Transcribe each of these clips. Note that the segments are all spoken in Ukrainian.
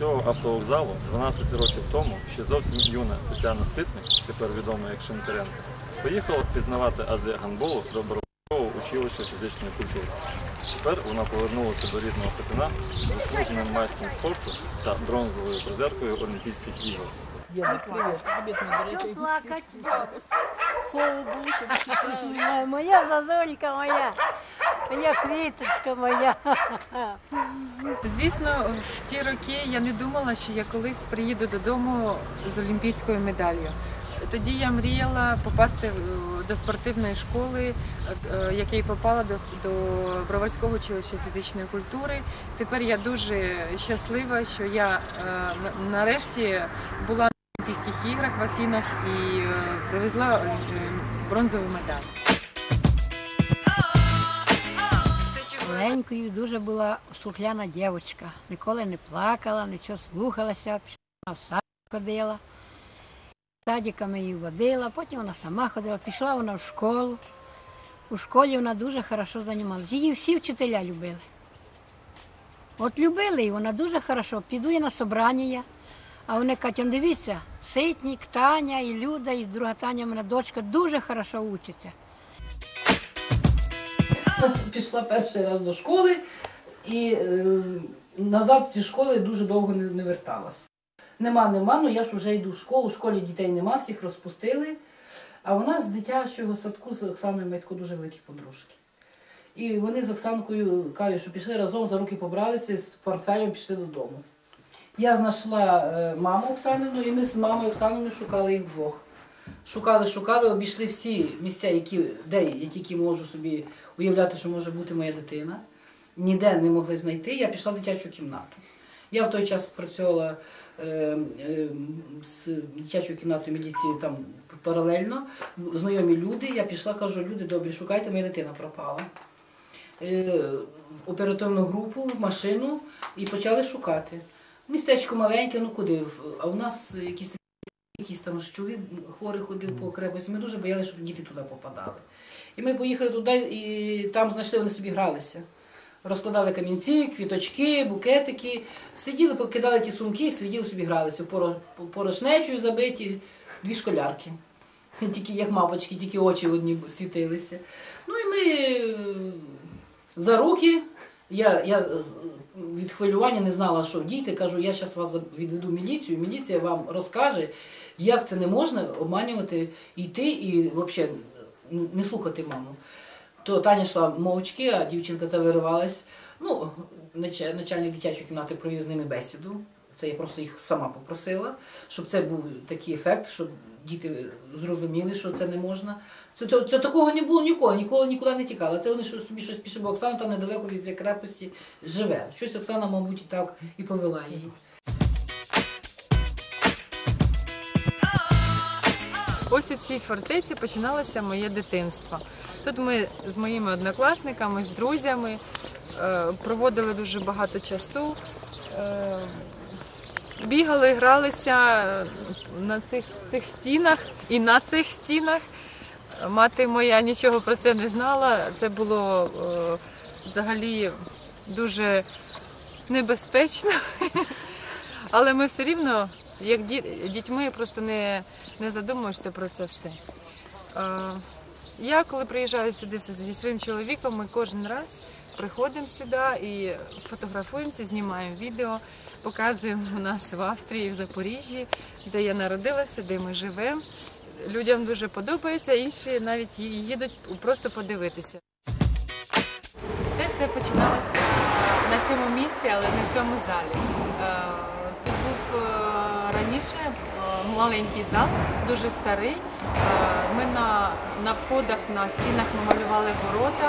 цього автовокзалу 12 років тому ще зовсім юна Тетяна Ситник, тепер відома як Шинкаренко, поїхала пізнавати ази гандболу до Борового училища фізичної культури. Тепер вона повернулася до рідного Пекина заслуженим майстром спорту та бронзовою призеркою Олімпійських ігор. Що? Слава Богу. Моя- Моя зазонька моя, моя квіточка моя. Звісно, в ті роки я не думала, що я колись приїду додому з олімпійською медаллю. Тоді я мріяла попасти до спортивної школи, е, як я й попала до, до Броварського училища фізичної культури. Тепер я дуже щаслива, що я е, нарешті була на Олімпійських іграх в Афінах і е, привезла бронзову медаль. Маленькою дуже була слухляна дівчинка. Ніколи не плакала, нічого слухалася, пішла в сад ходила. Садиками її водила, потім вона сама ходила, пішла вона в школу. У школі вона дуже хорошо займалася. Її всі вчителя любили. От любили і вона дуже хорошо. Піду я на собрання, а вони кажуть, дивіться, Ситник, Таня і Люда, і друга Таня, мене дочка дуже хорошо учиться. Пішла перший раз до школи і е, назад зі школи дуже довго не, не верталась. Нема, нема, ну я ж вже йду в школу, в школі дітей нема, всіх розпустили. А нас з дитячого садку з Оксаною Митко дуже великі подружки. І вони з Оксанкою кажуть, що пішли разом за руки побралися, з портфелем пішли додому. Я знайшла е, маму Оксанину, і ми з мамою Оксаниною шукали їх вдвох. Шукали, шукали, обійшли всі місця, які, де я тільки можу собі уявляти, що може бути моя дитина. Ніде не могли знайти. Я пішла в дитячу кімнату. Я в той час працювала е, е, з дитячою кімнатою міліції там паралельно. Знайомі люди. Я пішла, кажу, люди добрі, шукайте, моя дитина пропала. Е, оперативну групу, машину і почали шукати. Містечко маленьке, ну куди? А у нас якісь якийсь там чоловік хворий ходив по крепості. Ми дуже боялися, щоб діти туди попадали. І ми поїхали туди, і там знайшли, вони собі гралися. Розкладали камінці, квіточки, букетики, сиділи, покидали ті сумки, сиділи собі гралися. Поро- Порошнечою забиті дві школярки. Тільки як мапочки, тільки очі одні світилися. Ну і ми е, за руки. Я, я від хвилювання не знала, що діти. Кажу, я зараз вас відведу в міліцію. Міліція вам розкаже, як це не можна обманювати, йти і взагалі не слухати маму. То Таня йшла мовчки, а дівчинка та виривалась. Ну, начальник дитячої кімнати провів з ними бесіду. Це я просто їх сама попросила, щоб це був такий ефект, щоб діти зрозуміли, що це не можна. Це, це, це такого не було ніколи, ніколи нікуди не тікала. Це вони собі щось пішли, бо Оксана там недалеко від крепості живе. Щось Оксана, мабуть, і так і повела її. Ось у цій фортеці починалося моє дитинство. Тут ми з моїми однокласниками, з друзями е, проводили дуже багато часу. Е, Бігали, гралися на цих, цих стінах і на цих стінах. Мати моя нічого про це не знала. Це було е, взагалі дуже небезпечно. Але ми все рівно, як дітьми, просто не, не задумуєшся про це все. Е, Я, коли приїжджаю сюди зі своїм чоловіком, ми кожен раз приходимо сюди і фотографуємося, знімаємо відео, показуємо нас в Австрії, в Запоріжжі, де я народилася, де ми живемо. Людям дуже подобається, інші навіть їдуть просто подивитися. Це все починалося на цьому місці, але не в цьому залі. Е, Тут був е, раніше е, маленький зал, дуже старий. Ми на, на входах, на стінах ми малювали ворота,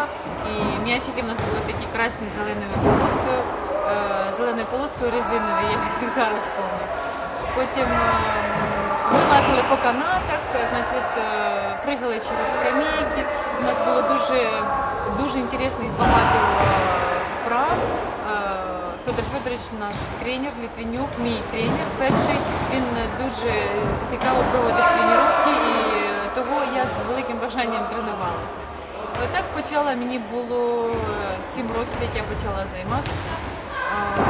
і м'ячики в нас були такі красні зеленою полоскою, е, зеленою полоскою резинові, я їх зараз пам'ятаю. Потім е, ми лазили по канатах, значить, е, пригали через скамейки. У нас було дуже, дуже інтересних багато е, вправ. Е, Федор Федорович, наш тренер, Літвінюк, мій тренер перший. Він дуже цікаво проводив тренування і того я з великим бажанням тренувалася. Так почала, мені було 7 років, як я почала займатися. Е,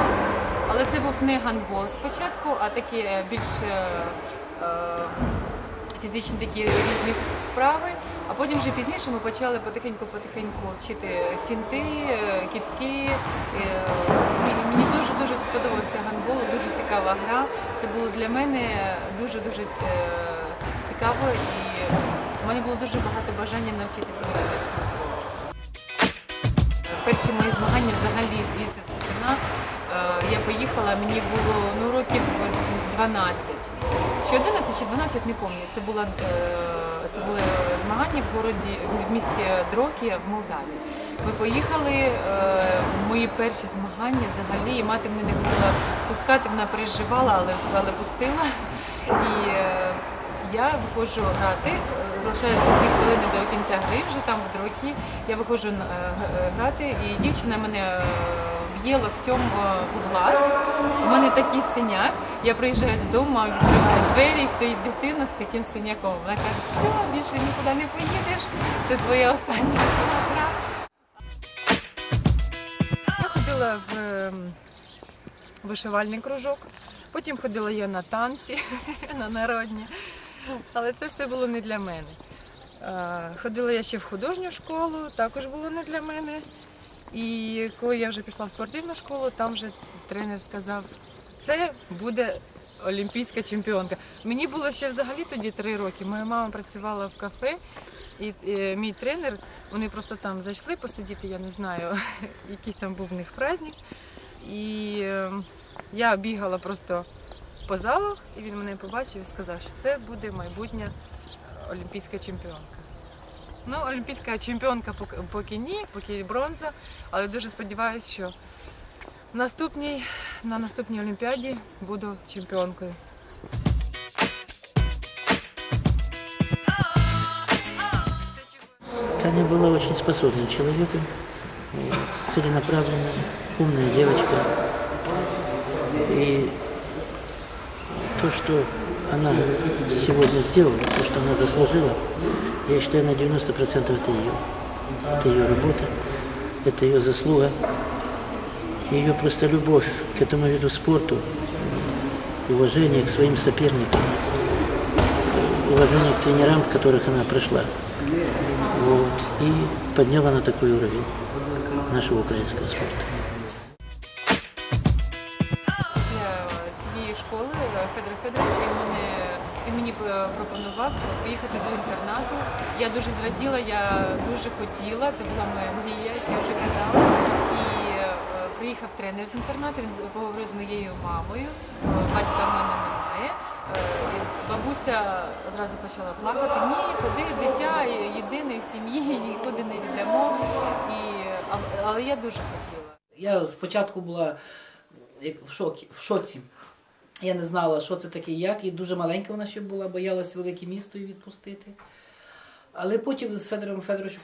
Але це був не гандбол спочатку, а такі е, більш е, е, фізичні такі різні вправи. А потім вже пізніше ми почали потихеньку-потихеньку вчити фінти, е, кітки. Е, мені- Мені дуже дуже сподобався гандбол, дуже цікава гра. Це було для мене дуже дуже цікаво в мене було дуже багато бажання навчитися гру. Перші мої змагання взагалі звідси з. Е, Я поїхала, мені було ну, років 12. Чи 11, чи 12, не пам'ятаю. Це, е, це були змагання в городі, в місті Дрокія в Молдавії. Ми поїхали, е, мої перші змагання взагалі, і мати мене не хотіла пускати, вона переживала, але, але пустила. І я виходжу грати, залишається дві хвилини до кінця гри, вже там в дрокі. Я виходжу е, грати, і дівчина мене е, б'є локтем е, в глаз. У мене такий синяк. Я приїжджаю додому, відкриваю двері, і стоїть дитина з таким синяком. Вона каже, все, більше нікуди не поїдеш. Це твоя остання гра. Я ходила в ем, вишивальний кружок, потім ходила я на танці, на народні. Але це все було не для мене. Ходила я ще в художню школу, також було не для мене. І коли я вже пішла в спортивну школу, там вже тренер сказав, це буде олімпійська чемпіонка. Мені було ще взагалі тоді три роки. Моя мама працювала в кафе, і е, мій тренер, вони просто там зайшли посидіти, я не знаю, якийсь там був в них праздник. І е, я бігала просто по залу, і він мене побачив і сказав, що це буде майбутня олімпійська чемпіонка. Ну, олімпійська чемпіонка поки- ні, поки бронза, але дуже сподіваюся, що наступній, на наступній Олімпіаді буду чемпіонкою. Таня была очень способным человеком, целенаправленная, девочка. И то, что она сегодня сделала, то, что она заслужила, я считаю, на 90% это ее. Это ее работа, это ее заслуга. Ее просто любовь к этому виду спорту, уважение к своим соперникам, уважение к тренерам, которых она прошла. Вот. И подняла на такой уровень нашего украинского спорта. Школи Федор Федорович він мене він мені е, пропонував поїхати до інтернату. Я дуже зраділа, я дуже хотіла. Це була моя мрія, як я вже казала. І е, приїхав тренер з інтернату. Він поговорив з моєю мамою. Е, Батька в мене немає. Бабуся одразу почала плакати. Ні, куди дитя єдине в сім'ї, нікуди не віддамо. І, але я дуже хотіла. Я спочатку була як в шокі, в шоці. Я не знала, що це таке, як, і дуже маленька вона ще була, боялась велике місто її відпустити. Але потім з Федором Федоровичем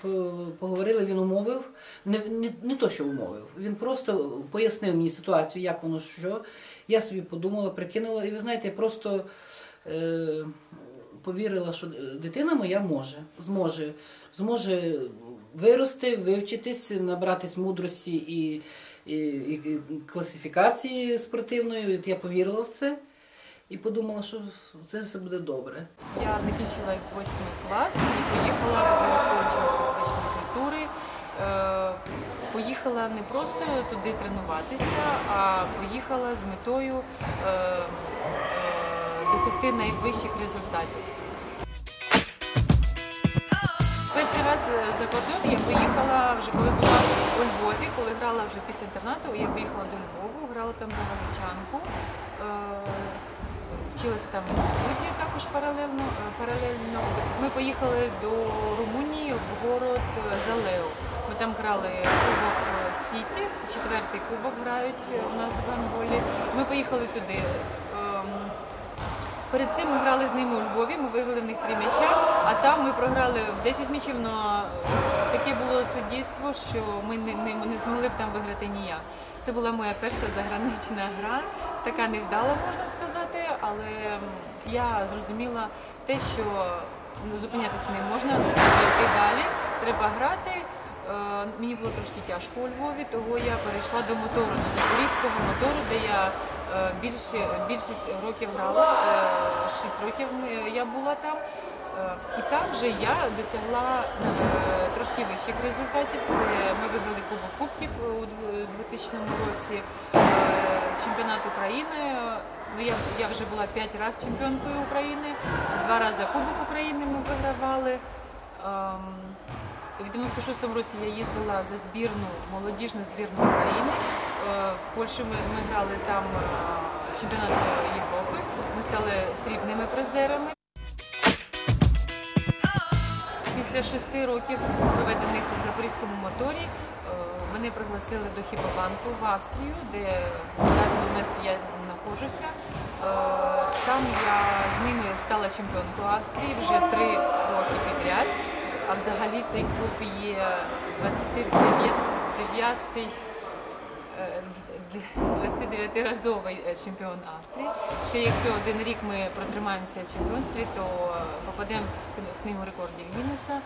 поговорили, він умовив, не, не, не то, що умовив, він просто пояснив мені ситуацію, як воно що. Я собі подумала, прикинула, і ви знаєте, я просто е, повірила, що дитина моя може, зможе, зможе вирости, вивчитись, набратись мудрості і, і, класифікації спортивної. Я повірила в це і подумала, що це все буде добре. Я закінчила восьмий клас і поїхала до Приморського фізичної культури. Е, Поїхала не просто туди тренуватися, а поїхала з метою е, е, досягти найвищих результатів. Перший раз за кордон я поїхала вже коли була у Львові, коли грала вже після інтернату, я поїхала до Львову, грала там за галичанку. Е, Вчилася там в інституті також паралельно. е, паралельно. Ми поїхали до Румунії в город Залео. Ми там грали кубок е, Сіті, це четвертий кубок грають у нас в гандболі. Ми поїхали туди. Ем, Перед цим ми грали з ними у Львові, ми виграли в них три м'яча, а там ми програли в 10 м'ячів, але таке було суддівство, що ми не, не, не змогли б там виграти ніяк. Це була моя перша загранична гра, така невдала, можна сказати, але я зрозуміла те, що ну, зупинятися не можна, треба йти далі, треба грати. Е, Мені було трошки тяжко у Львові, того я перейшла до мотору, до запорізького мотору, де я е, більше, більшість років грала. Е, Шість років я була там. Е, І там вже я досягла е, трошки вищих результатів. Це ми виграли Кубок Кубків у 2000 році, е, чемпіонат України. Ну, Я, я вже була п'ять разів чемпіонкою України, два рази Кубок України ми вигравали. Ем, в 96-му році я їздила за збірну, молодіжну збірну України. В Польщі ми, ми грали там чемпіонат Європи. Ми стали срібними призерами. Після шести років, проведених у Запорізькому моторі, е, мене пригласили до Хіпобанку в Австрію, де в даний момент я знаходжуся. Е, Там я з ними стала чемпіонкою Австрії вже три роки підряд. А взагалі цей клуб є 29-й 29-разовий е, чемпіон Австрії. Ще якщо один рік ми протримаємося в чемпіонстві, то е, попадемо в книгу рекордів Гіннеса.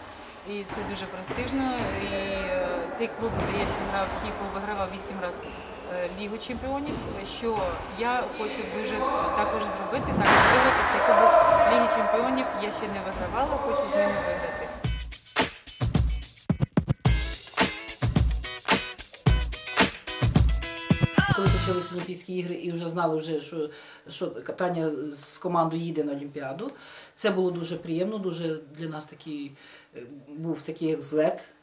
І це дуже престижно. І е, цей клуб, де я ще грав в Хіпо, вигравав 8 разів Лігу чемпіонів. Що я хочу дуже е, також зробити, також виграти цей кубок Ліги чемпіонів. Я ще не вигравала, хочу з ними виграти. Почалися Олімпійські ігри і вже знали, вже, що, що Таня з командою їде на Олімпіаду, це було дуже приємно, дуже для нас такий е, був такий як злет.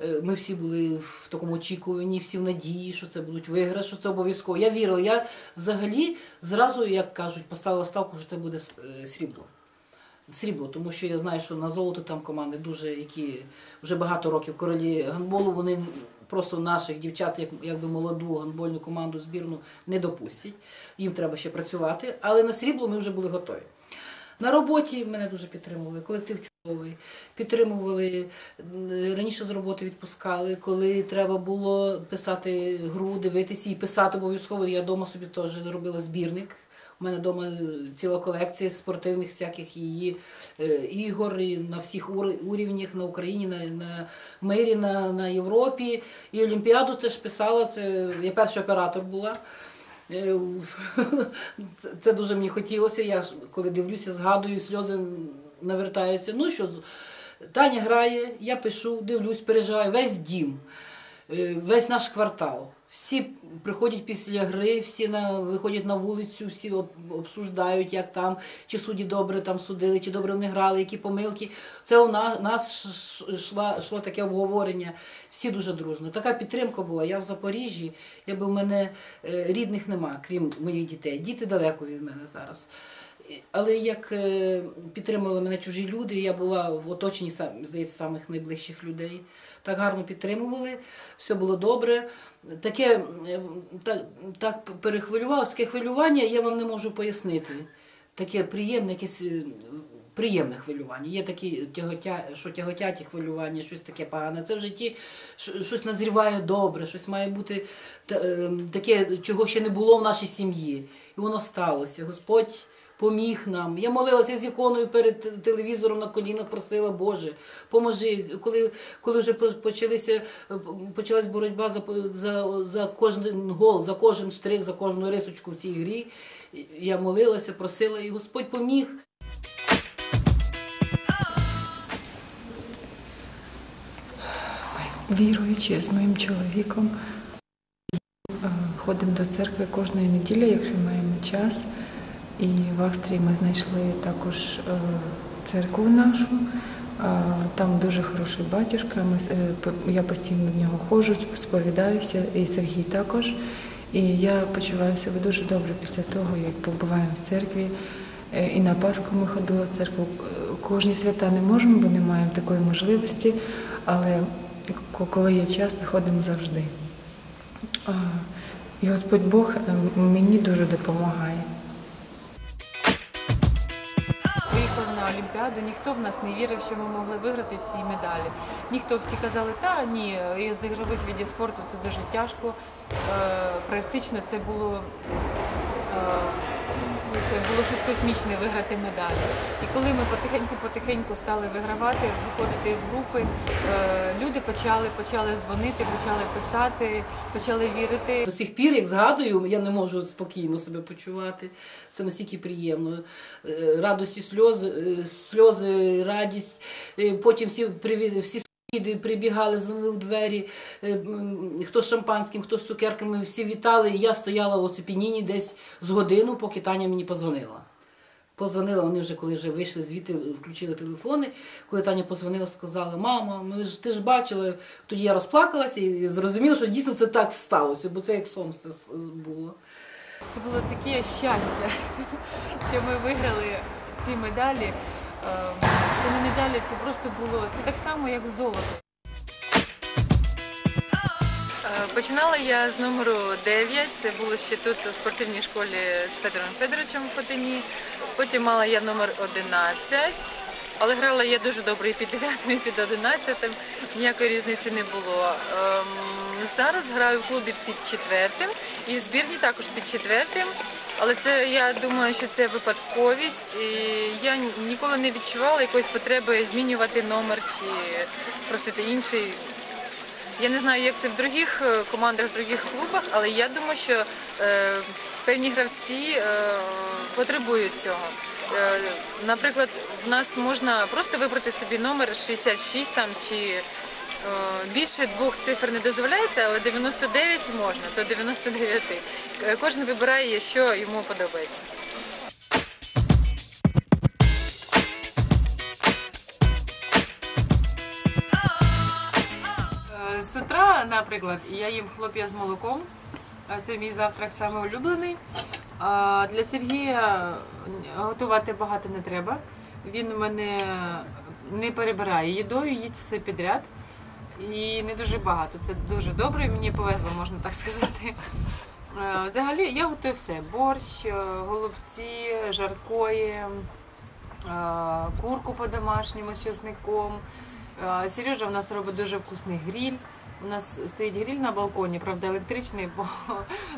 Е, Ми всі були в такому очікуванні, всі в надії, що це будуть виграш, що це обов'язково. Я вірила. Я взагалі зразу, як кажуть, поставила ставку, що це буде е, срібло. Срібло, тому що я знаю, що на золото там команди дуже, які вже багато років королі гандболу, вони просто наших дівчат, як, якби молоду гандбольну команду збірну, не допустять. Їм треба ще працювати. Але на срібло ми вже були готові. На роботі мене дуже підтримували, колектив чудовий, підтримували, раніше з роботи відпускали, коли треба було писати гру, дивитися і писати обов'язково. Я вдома собі теж робила збірник. У мене вдома ціла колекція спортивних всяких її е, ігор на всіх ур- урівнях на Україні, на, на мирі, на, на Європі. І Олімпіаду це ж писала. Це я перший оператор була. Е, Це, дуже мені хотілося. Я коли дивлюся, згадую, сльози навертаються. Ну що, Таня грає, я пишу, дивлюсь, переживаю, весь дім, е, весь наш квартал. Всі приходять після гри, всі на, виходять на вулицю, всі об- обсуждають, як там, чи судді добре там судили, чи добре вони грали, які помилки. Це у нас, нас ш- ш- таке обговорення. Всі дуже дружно. Така підтримка була. Я в Запоріжжі, якби в мене е, рідних нема, крім моїх дітей. Діти далеко від мене зараз. Але як е, підтримували мене чужі люди, я була в оточенні здається, самих найближчих людей. Так гарно підтримували, все було добре. Таке так, так перехвилювалося, таке хвилювання я вам не можу пояснити. Таке приємне, якесь е, приємне хвилювання. Є такі тяготя, що тяготяті хвилювання, щось таке погане. Це в житті щось назріває добре, щось має бути е, таке, чого ще не було в нашій сім'ї. І воно сталося. Господь поміг нам. Я молилася з іконою перед телевізором на колінах, просила, Боже, поможи. Коли, коли вже почалися, почалась боротьба за, за, за кожен гол, за кожен штрих, за кожну рисочку в цій грі, я молилася, просила, і Господь поміг. Віруючи з моїм чоловіком, е, ходимо до церкви кожної неділі, якщо маємо час. І в Австрії ми знайшли також е, церкву нашу. Там дуже хороший батюшка. Е, я постійно до нього ходжу, сповідаюся, і Сергій також. І я почуваю себе дуже добре після того, як побуваємо в церкві. Е, І на Пасху ми ходили в церкву. Е, Кожні свята не можемо, бо не маємо такої можливості, але коли є час, ходимо завжди. І Господь Бог е, мені дуже допомагає. Олімпіаду, ніхто в нас не вірив, що ми могли виграти ці медалі. Ніхто всі казали, та ні, із ігрових видів спорту це дуже тяжко. Е, Практично це було е, Це було щось космічне виграти медаль. І коли ми потихеньку-потихеньку стали вигравати, виходити з групи, е, люди почали, почали дзвонити, почали писати, почали вірити. До сих пір, як згадую, я не можу спокійно себе почувати. Це настільки приємно. Е, Радості, сльози, е, сльози, радість. Потім всі всі сусіди прибігали, дзвонили в двері. е, Хто з шампанським, хто з цукерками, всі вітали. Я стояла в оцепенінні десь з годину, поки Таня мені позвонила. Позвонила, вони вже коли вже вийшли звідти, включили телефони. Коли Таня позвонила, сказала: Мама, ми ж ти ж бачила. Тоді я розплакалася і зрозуміла, що дійсно це так сталося, бо це як сон все було. Це було таке щастя, що ми виграли ці медалі. Е, Це не медалі, це просто було це так само, як золото. Е, Починала я з номеру 9, це було ще тут у спортивній школі з Федором Федоровичем в Хотині. Потім мала я номер 11, але грала я дуже добре і під 9, і під 11, ніякої різниці не було. Ем, Зараз граю в клубі під четвертим і в збірні також під четвертим. Але це я думаю, що це випадковість. І я ніколи не відчувала якоїсь потреби змінювати номер чи просити інший. Я не знаю, як це в других е, командах, в других клубах, але я думаю, що е, певні гравці е, потребують цього. Е, наприклад, в нас можна просто вибрати собі номер 66 там чи більше двох цифр не дозволяється, але 99 можна, то 99. Е, Кожен вибирає, що йому подобається. Е, З утра, наприклад, я їм хлоп'я з молоком. Е, Це мій завтрак саме улюблений. Для Сергія готувати багато не треба. Він мене не перебирає їдою, їсть все підряд. І не дуже багато. Це дуже добре. Мені повезло, можна так сказати. Е, Взагалі я готую все: борщ, е, голубці, жаркої, е, курку по-домашньому з чесником. Сережа у нас робить дуже вкусний гріль. У нас стоїть гріль на балконі, правда, електричний, бо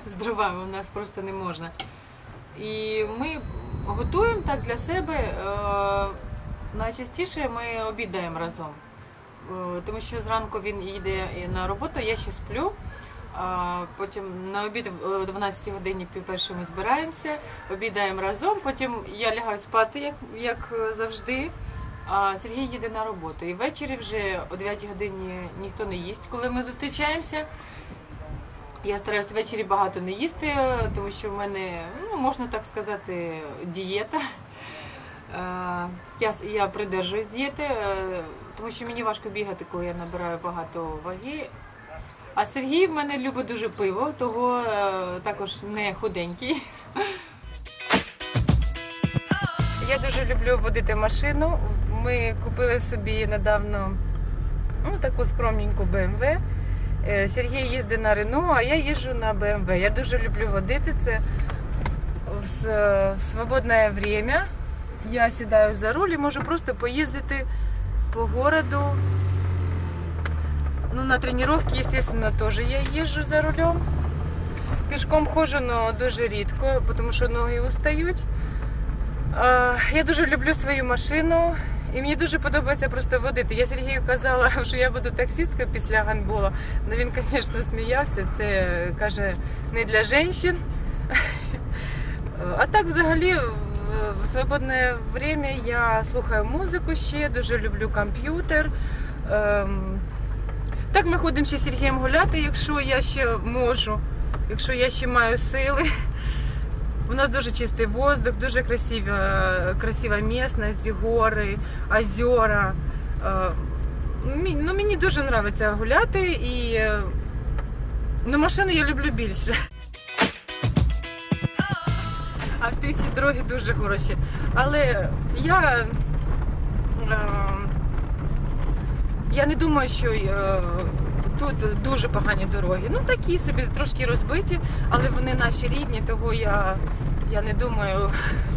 з дровами у нас просто не можна. І ми готуємо так для себе. Найчастіше ми обідаємо разом. Е, Тому що зранку він їде на роботу, я ще сплю. Потім на обід о 12 годині пів ми збираємося, обідаємо разом. Потім я лягаю спати, як, як завжди. А Сергій їде на роботу. І ввечері вже о 9 годині ніхто не їсть, коли ми зустрічаємося. Я стараюся ввечері багато не їсти, тому що в мене, ну, можна так сказати, дієта. Е, Я, я придержуюсь дієти, е, тому що мені важко бігати, коли я набираю багато ваги. А Сергій в мене любить дуже пиво, того е, також не худенький. Я дуже люблю водити машину. Ми купили собі недавно ну, таку скромненьку BMW. Е, Сергій їздить на Рено, а я їжджу на BMW. Я дуже люблю водити це в свободне время. Я сідаю за руль і можу просто поїздити по городу. Ну, на тренировки, естественно, теж я їжджу за рулем. Пішком ходжу, але дуже рідко, тому що ноги устають. Я дуже люблю свою машину і мені дуже подобається просто водити. Я Сергію казала, що я буду таксисткою після гандболу. але він, звісно, сміявся. Це каже не для жінок. А так, взагалі, в- свободне время я слухаю музику ще, дуже люблю комп'ютер. Ем, Так ми ходимо ще з Сергієм гуляти, якщо я ще можу, якщо я ще маю сили. У нас дуже чистий воздух, дуже красива, красива місцевість, гори, озера. Е, Ну, мені дуже подобається гуляти і ну, машину я люблю більше. Австрійські дороги дуже хороші. Але я, е, я не думаю, що е, тут дуже погані дороги. Ну такі собі трошки розбиті, але вони наші рідні, того я, я не думаю,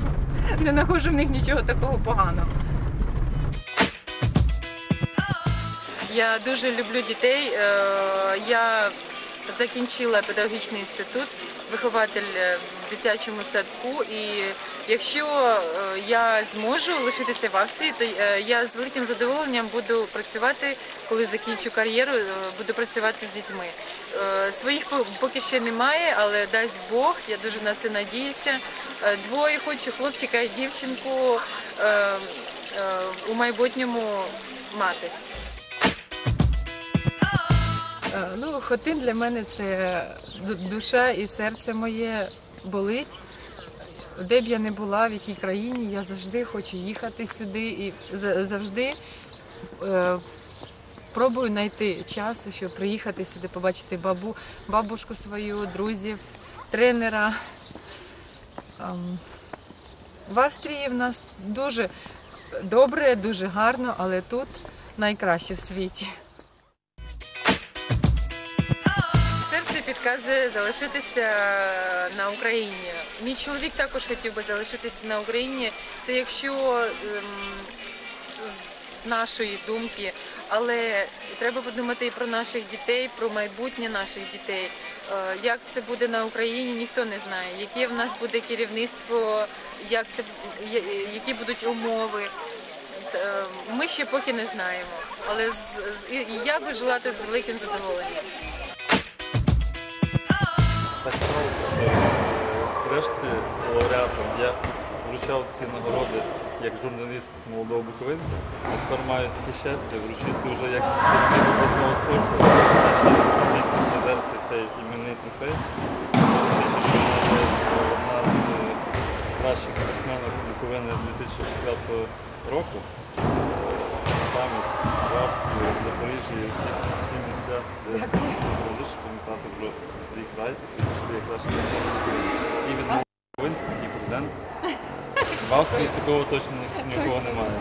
не знаходжу в них нічого такого поганого. Я дуже люблю дітей. Е, Я закінчила педагогічний інститут, вихователь е, в дитячому садку. І якщо е, я зможу лишитися в Австрії, то е, я з великим задоволенням буду працювати, коли закінчу кар'єру, буду працювати з дітьми. Своїх поки ще немає, але дасть Бог, я дуже на це надіюся. Двоє хочу хлопчика і дівчинку у майбутньому мати. Е, Ну, Хотин для мене це душа і серце моє болить. Де б я не була, в якій країні, я завжди хочу їхати сюди і завжди е, пробую знайти час, щоб приїхати сюди, побачити бабу, бабушку свою, друзів, тренера. Ем, В Австрії в нас дуже добре, дуже гарно, але тут найкраще в світі. Серце підказує залишитися на Україні. Мій чоловік також хотів би залишитися на Україні. Це якщо ем, з нашої думки, але треба подумати і про наших дітей, про майбутнє наших дітей. Е, Як це буде на Україні, ніхто не знає. Яке в нас буде керівництво, як це які будуть умови. Е, Ми ще поки не знаємо. Але з- з- я би жила тут з великим задоволенням. Врешті лауреатом я вручав ці нагороди як журналіст молодого буковинця. А тепер маю таке щастя вручити вже як керівник обласного спорту міській призерці цей іменний трофей. Одна з е, кращих спортсменів Буковини 2004 року. Пам'ять в Австрії, в Запоріжжі, всі, всі місця, де будеш пам'ятати про свій край, і пішли як краще І від Буковинська такий презент. В Австрії такого точно нікого немає.